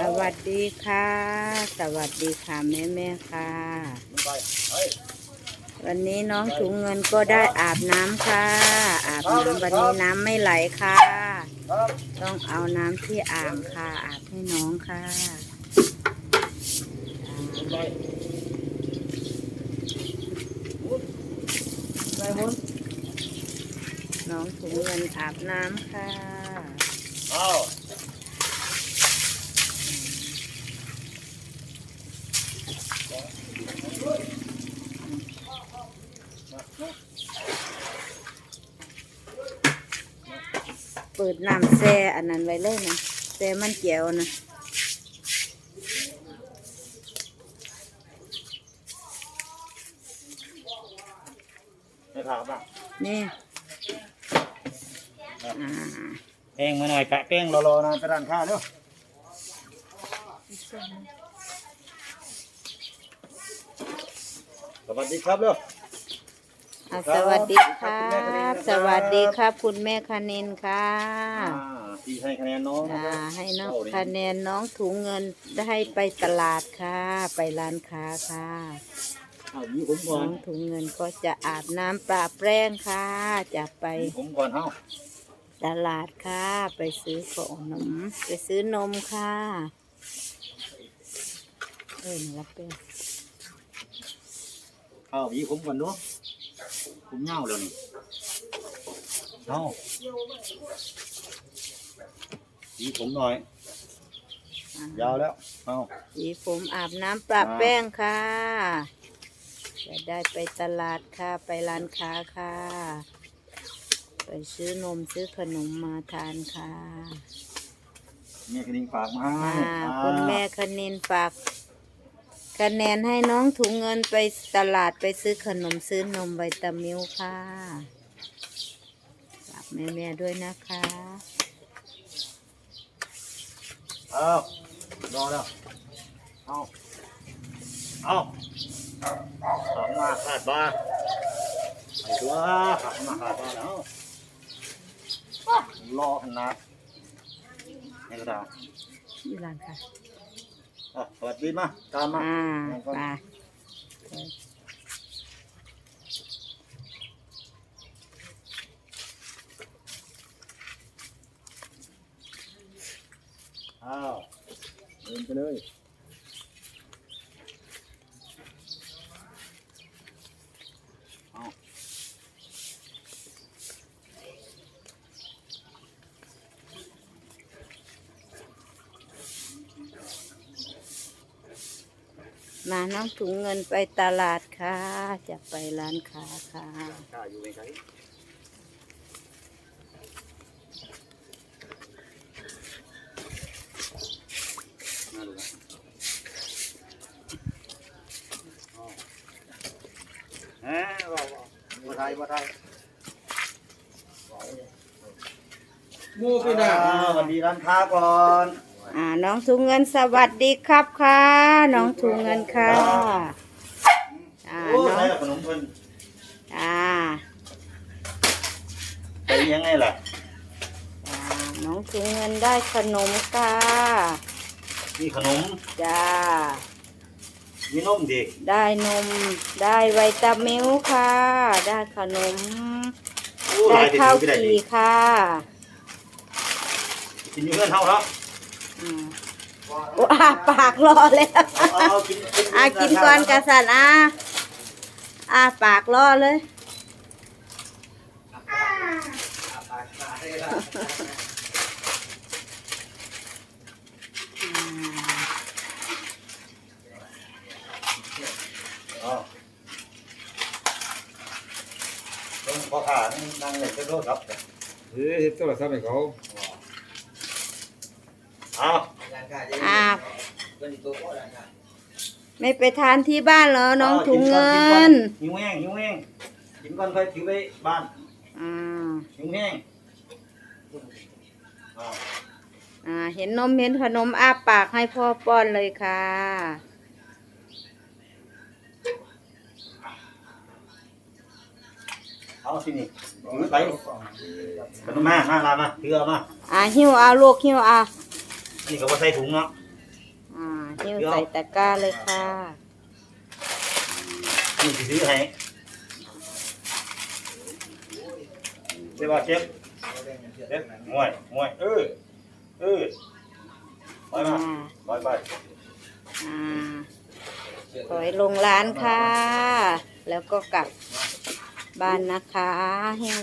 สวัสดีค่ะ สวัสดีค่ะแม่แม่ค่ะ วันนี้น้องถุงเงินก็ได้อาบน้ำค่ะ อาบน้ำวันนี้น้ำไม่ไหลค่ะ ต้องเอาน้ำที่อ่างค่ะ อาบให้น้องค่ะน้องถุงเงินอาบน้ำค่ะ เอา เปิดน้ำแช่อันนั้นไว้เลยนะแช่มันเจียวนะไม่ถามบ้างนี่อ่าแป้งมาหน่อยแปะแป้งรอๆนะไปร้านค้าเร็วสวัสดีครับเร็ว อะสวัสดีครับ สวัสดีครับ คุณแม่คณินค่ะอ่าพี่ให้คะแนนน้องนะอ่าครับให้น้องคะแนนน้องถุงเงินได้ไปตลาดค่ะ ไปร้านค้าค่ะ เอาหยีผมก่อน้นองถุงเงินก็จะอาบน้ำปลาแป้งค่ะ จะไปหยีผมก่อนเอ้าตลาดค่ะ ไปซื้อของนมไปซื้อนมค่ะเออนี่รับเป็นเอาหยีผมก่อนดู ผมเหงาแล้วนี่เอาหยีผมหน่อย ยาวแล้วเอาสีผมอาบน้ำปลาแป้งค่ะจะได้ไปตลาดค่ะ ไปร้านค้าค่ะ ไปซื้อนมซื้อขนมมาทานค่ะแม่คณิงฝากมาให้อ่าอ่าคุณแม่คณินฝาก คะแนนให้น้องถุงเงินไปตลาดไปซื้อขนมซื้อนมไวตามิลค่ะฝากแม่ๆด้วยนะคะเอารอแล้วเอาเอาขับมาขาดบ้าไอ้ตัวขับมาขาดบ้าแล้วรอขนาดนี่ก็ได้อยู่ร้านค่ะ อะสวัสดีมาตามมาอ่านั่งก่อน ไปอ้าวเดินไปเลย มาน้องถุงเงินไปตลาดค่ะ จะไปร้านค้าค่ะข้าอยู่ไหนกันน่าดูนะเอาเฮ้ยว่าว่าบ่ไทยบ่ไทยมูไปด่าอ่าสวัสดีร้านค้าก่อน อ่าน้องถุงเงินสวัสดีครับค่ะ น้องถุงเงินค่ะอ่าโอ้น้องได้ละขนมเพิ่นอ่าไปยังไงล่ะอ่าน้องถุงเงินได้ขนมค่ะมีขนมจ้ามีนมดิได้นมได้ไวตามิลค่ะ ได้ขนม โอ้หได้ลายเด็ดข้าวไม่ได้จี่ดิค่ะกินอยู่เพื่อนเท่าครับอืม โอ้อาปากรอแล้วเอาเอากินกินอ่ากินก่อนกระสันอะอ่าปากรอเลยเอาต้องพอขานั่งเลยจะโทษครับเฮ้ยโทรศัพท์ให้เขา เอาอ่าไม่ไปทานที่บ้านเหรอน้องถุงเงินหิวแห้งหิวแห้งกินก่อนค่อยถือไปบ้านอ่าหิวแห้งเอาอ่าเห็นนมเห็นขนมอ้าปากให้พ่อป้อนเลยค่ะเอาสินี่ถือไปขนมมามาลามาถือเอามาอ่าหิ้วเอาลูกหิ้วเอา นี่ก็บ่ใส่ถุงเนาะอ่าหิ้วใส่ตะกร้าเลยค่ะนี่สิซื้อให้เดี๋ยวว่าเจ็บเจ็บมวยมวยเออเออไปมาไปไปอ่าถอยลงร้านค่ะ แล้วก็กลับบ้านนะคะหิ้ว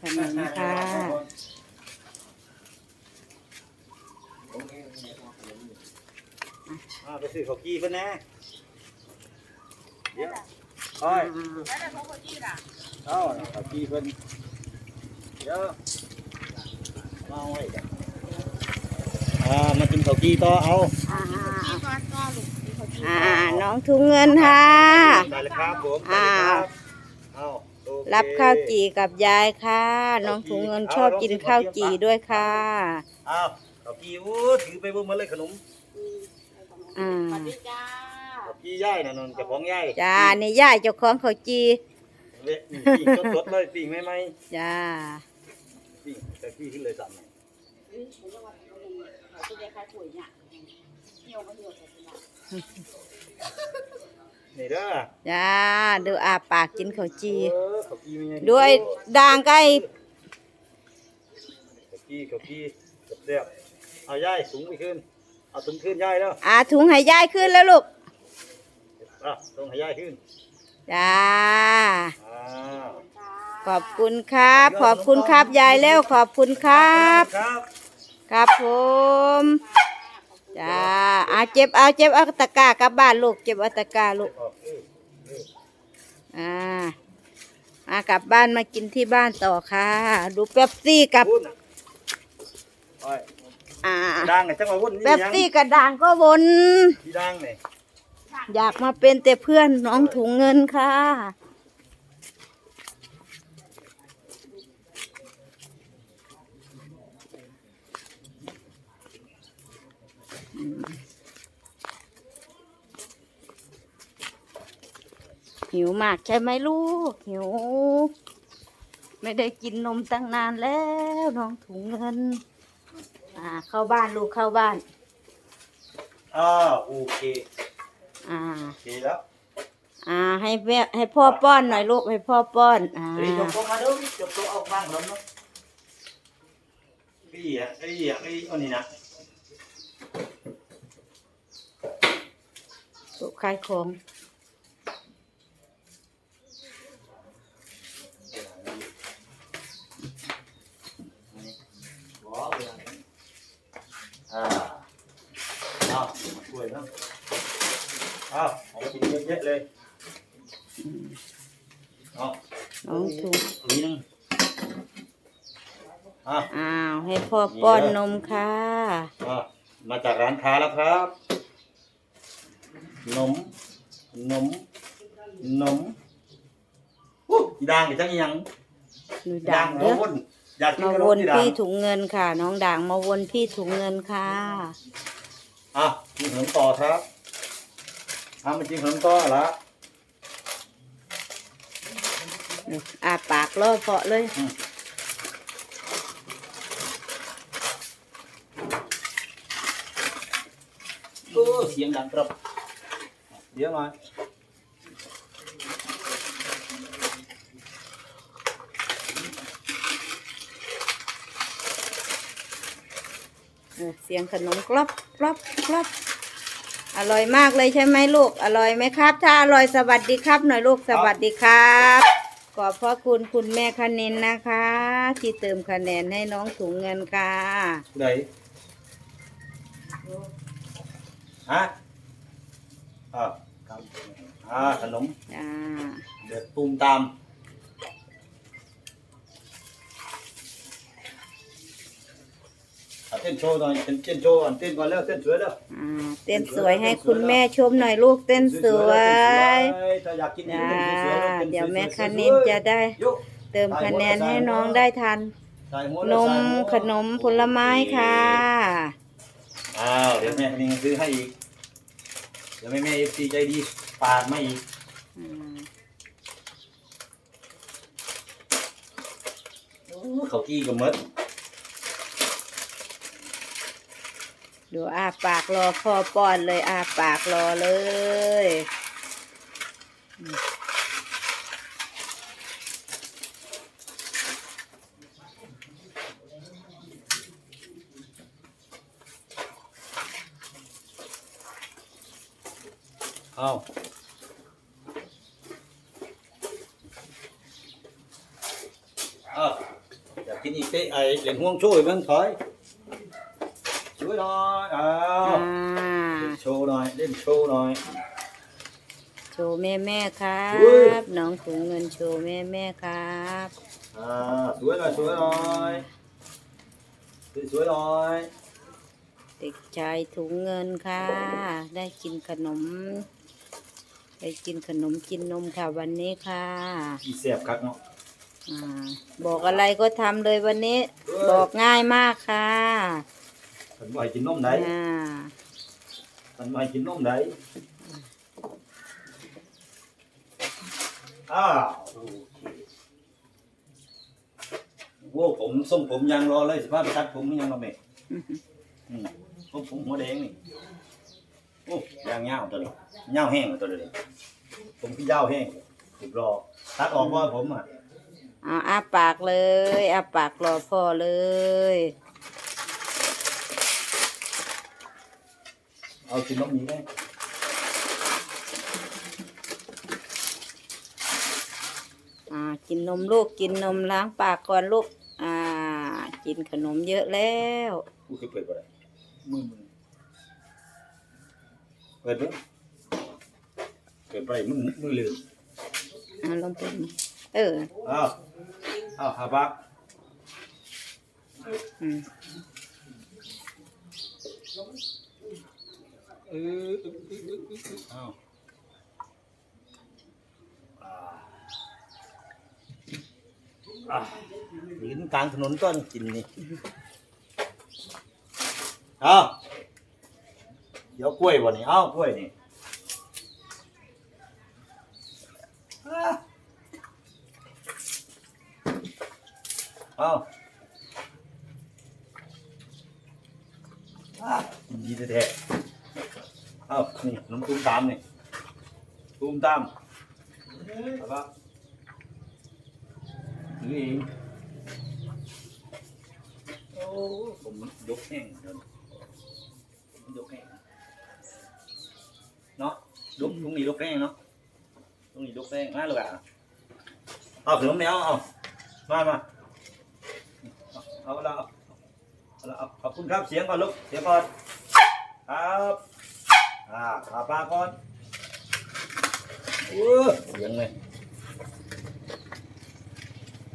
ขนมค่ะาไปซื้อข้าวกี้เพิ่นแน่เดี๋ยวไปอ่าเอาข้าวกี้เพิ่นเดี๋ยวมาเอาไว้กันอ่ามากินข้าวกี้ต่อเอาอ่าอ่า น้องถุงเงินค่ะ ได้เลยครับผมอ้าวเอาโอเครับข้าวจี่กับยายค่ะ น้องถุงเงินชอบกินข้าวจี่ด้วยค่ะ เอาข้าวกี้อู้ถือไปเบิ่งมาเลยขนม อ่าข้าวกี้ย่ายน่ะนนกับของย่ายจ้านี่ย่ายเจ้าของเขาวจีเละนี่ปิ้งสดๆเลยปิ้งไม่ไหมจ้าปิ้งแต่พี่ขึ้นเลยสั่นนี่เด้อจ้าดูอาปากกินข้าวจี เออข้าวกี้มีไงด้วยด่างไก่ข้าวกี้ข้าวกี้เรียบๆเอาย่ายสูงไปขึ้น เอาสูงขึ้นย่ายแล้วอาถุงให้ยายขึ้นแล้วลูกอะส่งให้ย่ายขึ้นจ้าอ่าขอบคุณครับ ขอบคุณครับยายแล้วขอบคุณครับ ครับ ครับผมจ้าอาเจ็บเอาเจ็บเอาตะกร้ากลับบ้านลูกเจ็บเอาตะกร้าลูกออกเออเอออ่ามากลับบ้านมากินที่บ้านต่อค่ะ ดูเป๊ปซี่กับวุ่น อะโอ้ยอ่าดังไงจังหวะวุ่นนี่เป๊ปยังซี่กับด่างก็วน ที่ดังเนี่ยอยากมาเป็นแต่เพื่อนน้องถุงเงินค่ะ หิวมากใช่ไหมลูก หิว ไม่ได้กินนมตั้งนานแล้ว น้องถุงเงิน อ่า เข้าบ้านลูกเข้าบ้าน อ่าโอเคอ่า โอเคแล้วอ่า ให้แม่ให้พ่อป้อนหน่อยลูกให้พ่อป้อน อ่า เฮ้ยจบโต๊ะมาเด้อจบโต๊ะเอาบ้างแล้วเนาะไอ้อะไอ้อะไอ้อันนี้นะสุขายของอ่ อาเอาช่วยนะเอาเอากินเยอะๆเลยเอาน้องถุงอันนี้นึงอะอ้าวให้พ่อป้อนนมค่ะ อะมาจากร้านค้าแล้วครับนมนมนมอู้อีด่างอีจังอีหยัง หนูด่าด่างงมาเด้อวน อยากกินมาขนวมนอีด่างพี่ถุงเงินค่ะ น้องด่างมาวนพี่ถุงเงินค่ะ อะกินขนมต่อครับทำมากินขนมต่อละอาปากล่อเพาะเลยโอ้เสียงดังกรับเดี๋ยวมาเออเสียงขนมกรอบกรอบกรอบอร่อยมากเลยใช่ไหมลูก อร่อยไหมครับ ถ้าอร่อยสวัสดีครับ หน่อยลูกสวัสดีครับ ขอบพระคุณคุณแม่คณินนะคะ ที่เติมคะแนนให้น้องถุงเงินค่ะไหนฮะอ่าครับอ่าขนมอ่าเดือดตูมตามอะ เต้นโชว์หน่อยเต้นเต้นโชว์อะเต้นก่อนแล้วเต้นสวยแล้วอ่าเต้นสวยให้คุณแม่ชมหน่อยลูกเต้นสวยถ้าอยากกินจ้าเต้นสวยๆต้นสๆเดี๋ยวแม่สคๆณินจะได้ ยกเติมคะแนนให้น้องได้ทัน ใส่หัวนมใส่หัวขนมผลไม้ค่ะ อ้าวเดี๋ยวแม่คณินซื้อให้อีกเดี๋ยวแม่แม่เอฟซีใจดีปาดมาอีกอ่าโอ้เขากี้กับมด ดูอาปากรอพ่อป้อนเลยอาปากรอเลยเอาเอาอยากกินอีกเต้ไอเหรียญห่วงช่วยมันถอย หน่อยเอาอ่าเล่นโชว์หน่อย เล่นโชว์หน่อย โชว์แม่แม่ๆครัอุ้ย บน้องถุงเงินโชว์แม่แม่ๆครับอ่าสวยหน่อยสวยหน่อยสวยๆหน่อยเด็กชายถุงเงินค่ะ ได้กินขนม ได้กินขนมกินนมค่ะวันนี้ค่ะอีเสียบคักเนาะอ่าบอกอะไรก็ทำเลยวันนี้เอ้ยบอกง่ายมากค่ะ ฉันบ่ให้กินนมไหนอ่าฉันบ่ให้กินนมไหนอ้าวโอเคโว้ผมส่งผมยังรอเลยสิพาไปตัดผมยังรอแม่อืมผมผมหัวแดงนี่โอ้ยางเงาวตัวนี้เงาวแห้งตัวนี้ผมพี่ยาวแห้งถูกรอตัดออกว่าผมอะ เอาอาปากเลยอาปากรอพ่อเลย เอากินนมนี้ได้อ่ากินนมลูกกินนมล้างปากก่อนลูก อ่า กินขนมเยอะแล้วกูเคยเปิดบ่ได้มือมือเปิดเด้อเปิดไปมือมือลืมอ่าลองเป็นเอออ้าวอ้าวหาบักอืม เอออ้าวอ่าอ่ายืนกลางถนนต้นกินนี่อ้าวเดี๋ยวกล้วยวันนี้อ้าวกล้วยนี่อ่าอ้าวอ่ากินดีแท้ๆอ้าว นี่น้ำตุ้มตามนี่ตุ้มตามอาละนี่เองโอ้ผมยกแห้งเดี๋ยวนี้ผมยกแห้งเนาะยกตรงนี้ยกแห้งเนาะตรงนี้ยกแห้งมาลูกอะเอาขนมแมวเอามามาเอาละเอาละขอบคุณครับเสียงก่อนลูกเสียงก่อนครับ อ่าขาปลาก่อนเออเสียงเลย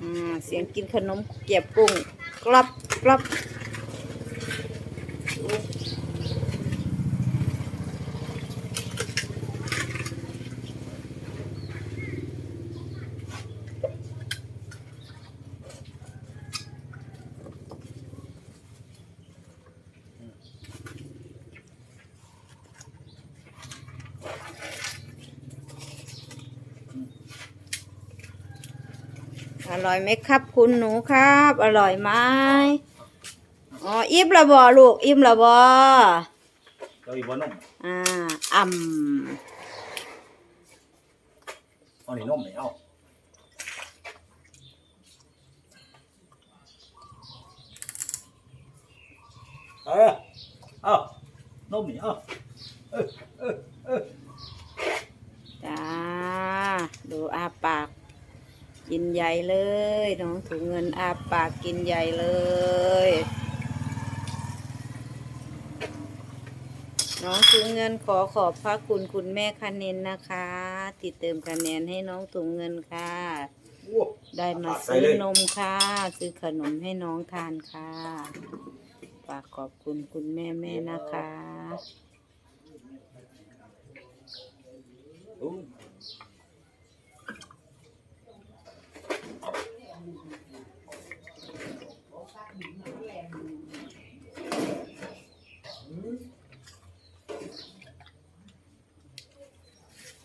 อ่าเสียงกินขนมเกียบกุ้งกรอบกรอบ อร่อยไหมครับ คุณหนูครับ อร่อยไหมอ๋ออิ่มละบอลูกอิ่มละบอเราอีกบ่นมอ่าอ่ำเอานี่นมนี่เอาเออเอานมนี่เอาเออเออเออจ้าดูอาปาก กินใหญ่เลย น้องถุงเงินอาปากกินใหญ่เลย น้องถุงเงินขอขอบพระคุณคุณแม่คะเนนนะคะ ติดเติมคะแนนให้น้องถุงเงินค่ะ ได้มาซื้อนมค่ะ ซื้อขนมให้น้องทานค่ะฝากขอบคุณคุณแม่แม่นะคะ โอ้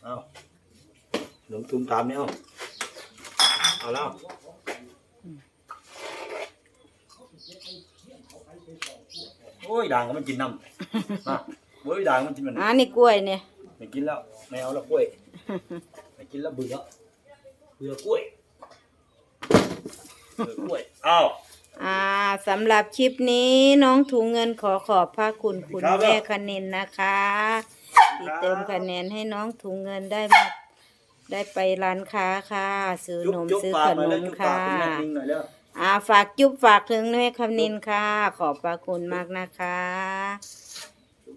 เอา หนุ่มตุ้มตามเนี่ยเอาเอาแล้วโอ้ยด่างก็มันกินน้ำมาบุ้ยด่างมันกินมันอ่านี่กล้วยเนี่ยไม่กินแล้วไม่เอาแล้วกล้วยไม่กินแล้วเบื่อเบื่อกล้วยเบื่อกล้วยอ้าวอ่าสำหรับคลิปนี้น้องถุงเงินขอขอบพระคุณคุณครับแม่คณินนะคะที่เติมคะแนนให้น้องถุงเงินได้มา ได้ไปร้านค้าค่ะ ซื้อจุ๊นบมจุ๊บซื้อปาขกหน่อยนแล้วมจุ๊บปาค่ะกคุณแม่ทิ้งหน่อยแล้วอ่าฝากจุ๊บฝากถึงแม่คำนินค่ะ ขอบพระคุณมากนะคะ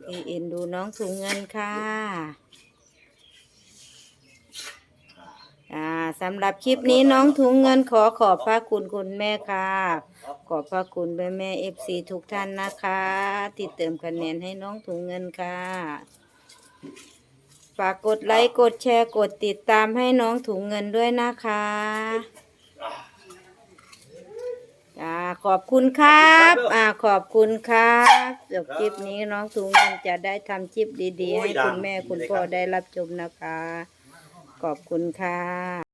ที่เอ็นดูน้องถุงเงินค่ะอ่าสำหรับคลิปนี้น้องถุงเงินขอขอบพระคุณคุณแม่ค่ะ ขอบพระคุณแม่แม่เอฟซีทุกท่านนะคะ ที่เติมคะแนนให้น้องถุงเงินค่ะ ฝากกดไลค์กดแชร์กดติดตามให้น้องถุงเงินด้วยนะคะจ้าขอบคุณครับอ่าขอบคุณครับจบคลิปนี้น้องถุงเงินจะได้ทำคลิปดีๆ ให้คุณแม่คุณพ่อได้รับชมนะคะ ขอบคุณค่ะ